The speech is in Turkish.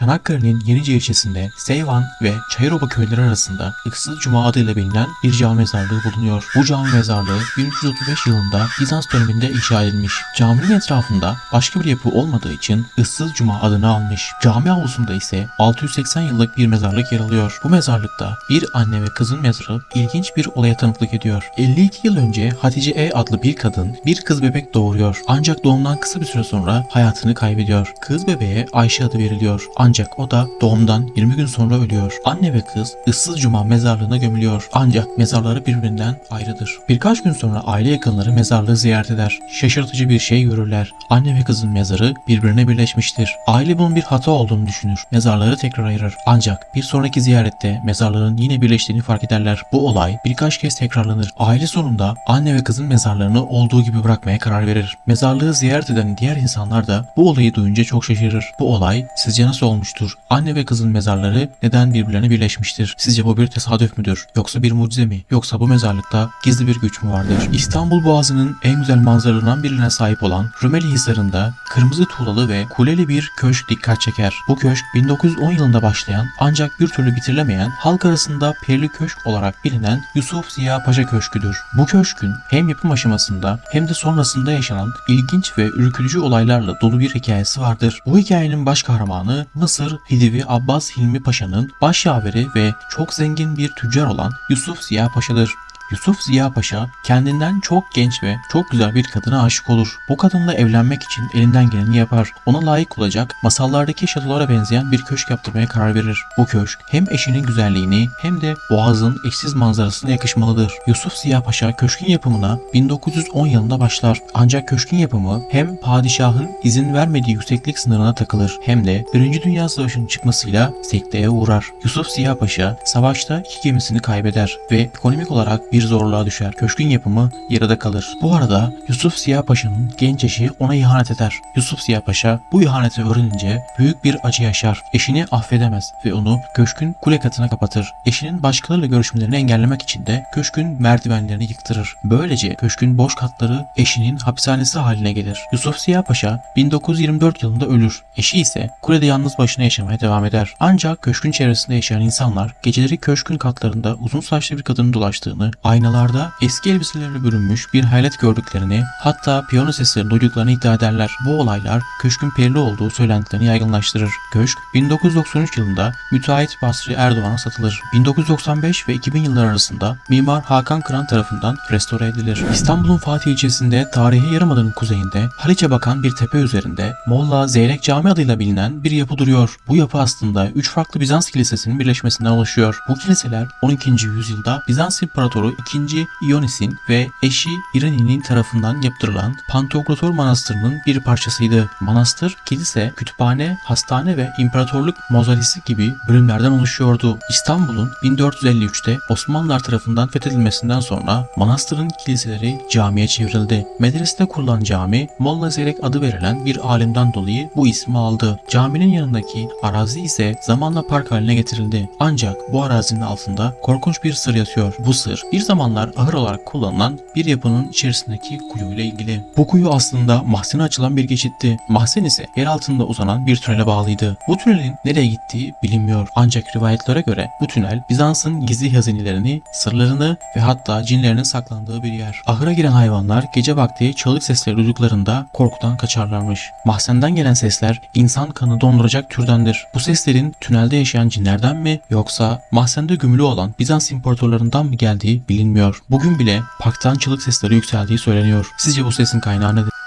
Çanakkale'nin Yenice ilçesinde Seyvan ve Çayıroba köyleri arasında Issız Cuma adıyla bilinen bir cami mezarlığı bulunuyor. Bu cami mezarlığı 1335 yılında Bizans döneminde inşa edilmiş. Caminin etrafında başka bir yapı olmadığı için Issız Cuma adını almış. Cami avlusunda ise 680 yıllık bir mezarlık yer alıyor. Bu mezarlıkta bir anne ve kızın mezarı ilginç bir olaya tanıklık ediyor. 52 yıl önce Hatice E adlı bir kadın bir kız bebek doğuruyor. Ancak doğumdan kısa bir süre sonra hayatını kaybediyor. Kız bebeğe Ayşe adı veriliyor. O da doğumdan 20 gün sonra ölüyor. Anne ve kız Issız Cuma mezarlığına gömülüyor. Ancak mezarları birbirinden ayrıdır. Birkaç gün sonra aile yakınları mezarlığı ziyaret eder. Şaşırtıcı bir şey görürler. Anne ve kızın mezarı birbirine birleşmiştir. Aile bunun bir hata olduğunu düşünür. Mezarları tekrar ayırır. Ancak bir sonraki ziyarette mezarların yine birleştiğini fark ederler. Bu olay birkaç kez tekrarlanır. Aile sonunda anne ve kızın mezarlarını olduğu gibi bırakmaya karar verir. Mezarlığı ziyaret eden diğer insanlar da bu olayı duyunca çok şaşırır. Bu olay sizce nasıl olmuştur? Anne ve kızın mezarları neden birbirlerine birleşmiştir? Sizce bu bir tesadüf müdür? Yoksa bir mucize mi? Yoksa bu mezarlıkta gizli bir güç mü vardır? İstanbul Boğazı'nın en güzel manzaralarından birine sahip olan Rumeli Hisarı'nda kırmızı tuğlalı ve kuleli bir köşk dikkat çeker. Bu köşk 1910 yılında başlayan ancak bir türlü bitirilemeyen halk arasında Perli Köşk olarak bilinen Yusuf Ziya Paşa Köşküdür. Bu köşkün hem yapım aşamasında hem de sonrasında yaşanan ilginç ve ürkütücü olaylarla dolu bir hikayesi vardır. Bu hikayenin baş kahramanı Mısır Hidivi Abbas Hilmi Paşa'nın başyaveri ve çok zengin bir tüccar olan Yusuf Ziya Paşa'dır. Yusuf Ziya Paşa kendinden çok genç ve çok güzel bir kadına aşık olur. Bu kadınla evlenmek için elinden geleni yapar. Ona layık olacak masallardaki şatolara benzeyen bir köşk yaptırmaya karar verir. Bu köşk hem eşinin güzelliğini hem de boğazın eşsiz manzarasına yakışmalıdır. Yusuf Ziya Paşa köşkün yapımına 1910 yılında başlar. Ancak köşkün yapımı hem padişahın izin vermediği yükseklik sınırına takılır hem de 1. Dünya Savaşı'nın çıkmasıyla sekteye uğrar. Yusuf Ziya Paşa savaşta iki gemisini kaybeder ve ekonomik olarak bir zorluğa düşer. Köşkün yapımı yarıda kalır. Bu arada Yusuf Ziya Paşa'nın genç eşi ona ihanet eder. Yusuf Ziya Paşa bu ihaneti öğrenince büyük bir acı yaşar. Eşini affedemez ve onu köşkün kule katına kapatır. Eşinin başkalarıyla görüşmelerini engellemek için de köşkün merdivenlerini yıktırır. Böylece köşkün boş katları eşinin hapishanesi haline gelir. Yusuf Ziya Paşa 1924 yılında ölür. Eşi ise kulede yalnız başına yaşamaya devam eder. Ancak köşkün çevresinde yaşayan insanlar geceleri köşkün katlarında uzun saçlı bir kadının dolaştığını, aynalarda eski elbiselerle bürünmüş bir hayalet gördüklerini, hatta piyano sesleri duyduklarını iddia ederler. Bu olaylar köşkün perili olduğu söylentilerini yaygınlaştırır. Köşk 1993 yılında müteahhit Basri Erdoğan'a satılır. 1995 ve 2000 yılları arasında mimar Hakan Kıran tarafından restore edilir. İstanbul'un Fatih ilçesinde tarihi yarımada'nın kuzeyinde Haliç'e bakan bir tepe üzerinde Molla Zeyrek Cami adıyla bilinen bir yapı duruyor. Bu yapı aslında 3 farklı Bizans kilisesinin birleşmesinden oluşuyor. Bu kiliseler 12. yüzyılda Bizans İmparatoru 2. Ionis'in ve eşi İrene'nin tarafından yaptırılan Pantokrator Manastırı'nın bir parçasıydı. Manastır, kilise, kütüphane, hastane ve imparatorluk mozalisi gibi bölümlerden oluşuyordu. İstanbul'un 1453'te Osmanlılar tarafından fethedilmesinden sonra manastırın kiliseleri camiye çevrildi. Medresede kurulan cami Molla Zeyrek adı verilen bir alimden dolayı bu ismi aldı. Caminin yanındaki arazi ise zamanla park haline getirildi. Ancak bu arazinin altında korkunç bir sır yatıyor. Bu sır bir zamanlar ahır olarak kullanılan bir yapının içerisindeki kuyuyla ilgili. Bu kuyu aslında mahzene açılan bir geçitti. Mahzen ise yer altında uzanan bir tünele bağlıydı. Bu tünelin nereye gittiği bilinmiyor. Ancak rivayetlere göre bu tünel Bizans'ın gizli hazinelerini, sırlarını ve hatta cinlerinin saklandığı bir yer. Ahıra giren hayvanlar gece vakti çığlık sesleri duyduklarında korkudan kaçarlarmış. Mahzenden gelen sesler insan kanı donduracak türdendir. Bu seslerin tünelde yaşayan cinlerden mi yoksa mahzende gömülü olan Bizans imparatorlarından mı geldiği bilinmiyor. Bugün bile parktan çığlık sesleri yükseldiği söyleniyor. Sizce bu sesin kaynağı nedir?